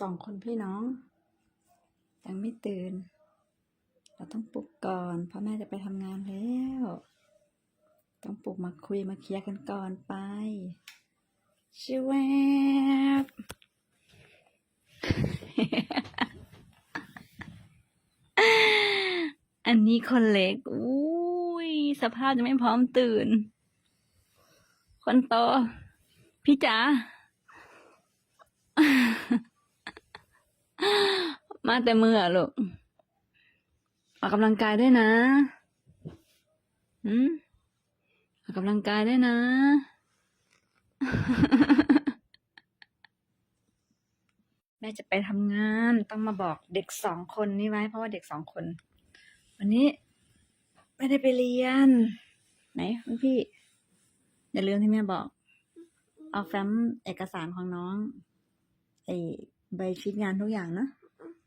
สองคนพี่น้อง ยังไม่ตื่น เราต้องปลุกก่อนเพราะแม่จะไปทำงานแล้ว ต้องปลุกมาคุยมาเคลียร์กันก่อนไปชิวบอันนี้คนเล็กอุ้ยสภาพจะไม่พร้อมตื่น คนโตพี่จ๋า มาแต่มืออะลูกออกกำลังกายด้วยนะอืมออกกำลังกายด้วยนะแม่จะไปทำงานต้องมาบอกเด็กสองคนนี้ไว้ เพราะว่าเด็กสองคน วันนี้ ไม่ได้ไปเรียน ไหนคุณพี่ อย่าลืมที่แม่บอก เอาแฟ้มเอกสารของน้องไอใบชีตงานทุกอย่างนะ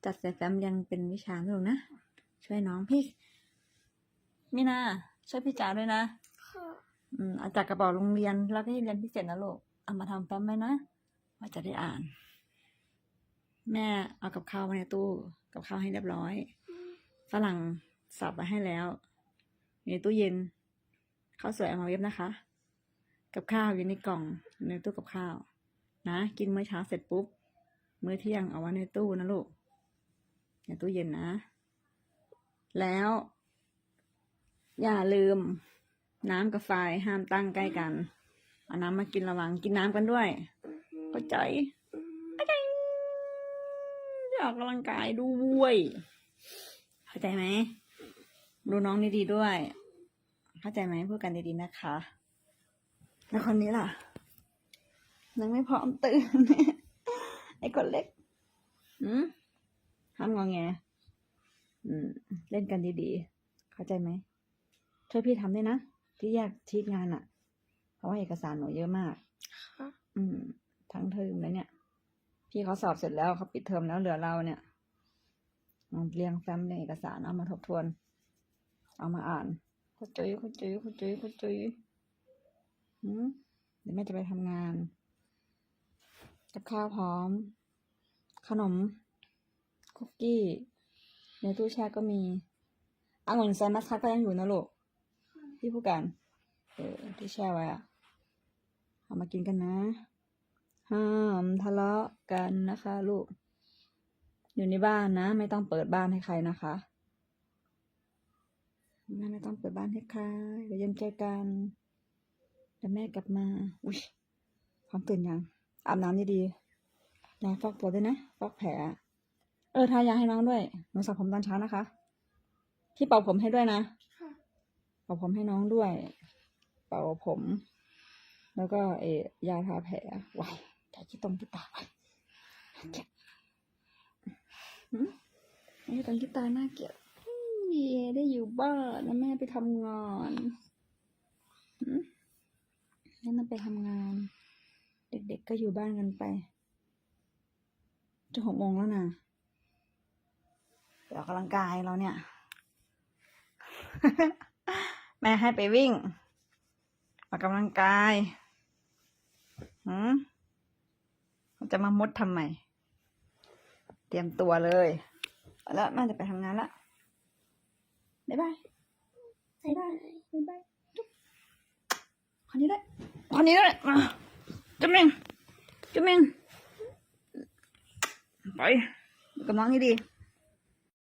จัดใส่แฟ้มยังเป็นวิชาลูกนะ ช่วยน้องพี่มินาช่วยพี่จ๋าด้วยนะอืมเอาจากกระเป๋าโรงเรียนแล้วก็ให้เรียนพิเศษนะลูกเอามาทำแฟ้มไว้นะว่าจะได้อ่าน แม่เอากับข้าวไว้ในตู้ กับข้าวให้เรียบร้อยฝรั่งสับมาให้แล้วอยู่ในตู้เย็นข้าวสวยเอามาเว็บนะคะ กับข้าวอยู่ในกล่องอยู่ในตู้กับข้าว นะ กินมื้อเช้าเสร็จปุ๊บ มื้อเที่ยงเอาไว้ในตู้นะลูก ในตู้เย็นนะ แล้ว อย่าลืม น้ำกับไฟห้ามตั้งใกล้กัน เอาน้ำมากินระวังกินน้ำกันด้วยเข้าใจเข้าใจอยากกำลังกายด้วยเข้าใจไหมดูน้องดีๆด้วย เข้าใจไหมพูดกันดีๆนะคะ แล้วคนนี้ล่ะยังไม่พร้อมตื่นไอ้คนเล็ก อืม ห้ามงอแงอืม เล่นกันดีๆ เข้าใจไหมช่วยพี่ทำด้วยนะ ที่แยกชีตงานอะเพราะว่าเอกสารหนูเยอะมากอืม ทั้งเทอมเลยเนี่ย พี่เขาสอบเสร็จแล้วเขาปิดเทอมแล้วเหลือเราเนี่ยเอาเรียงแฟ้มเรียงเอกสารเอามาทบทวน เอามาอ่านเข้าใจเข้าใจเข้าใจเข้าใจอืมเดี๋ยวแม่จะไปทำงาน กับข้าวพร้อม ขนม คุกกี้ ในตู้แช่ก็มีองุ่นแซมัสคัตก็ยังอยู่นะลูกพี่ผู้การเออที่แช่ไว้อะเอามากินกันนะ ห้ามทะเลาะกันนะคะลูก อยู่ในบ้านนะ ไม่ต้องเปิดบ้านให้ใครนะคะแม่ไม่ต้องเปิดบ้านให้ใครเดี๋ยวย็นเจอกันเดี๋ยวแม่กลับมา อุ้ยพร้อมตื่นยัง อาบน้ำดีๆยาฟอกตัวด้วยนะ ฟอกแผล ออทายาให้น้องด้วย หนูสระผมตอนเช้านะคะ พี่เป่าผมให้ด้วยนะเป่าผมให้น้องด้วย เป่าผม แล้วก็เออยาทาแผลไว้ใจคิดตรงที่ตาไว้เก็บหืมไอ้ตรงที่ตาหน้าเกลียดอืมเย่ได้อยู่บ้านแล้วแม่ไปทำงานหืมแม่ต้องไปทำงาน เด็กๆก็อยู่บ้านกันไป จะหกโมงแล้วนะ ไปออกกำลังกายเราเนี่ย แม่ให้ไปวิ่งออกกำลังกายหืมมันจะมามุดทำไม เตรียมตัวเลยเอาแล้วแม่จะไปทำงานละบ๊ายบายบ๊ายบายบ๊ายบายจุ๊บคนนี้ด้วยคนนี้ด้วยมาจุ๊บมิงจุ๊บมิงไปอยู่กับน้องให้ดี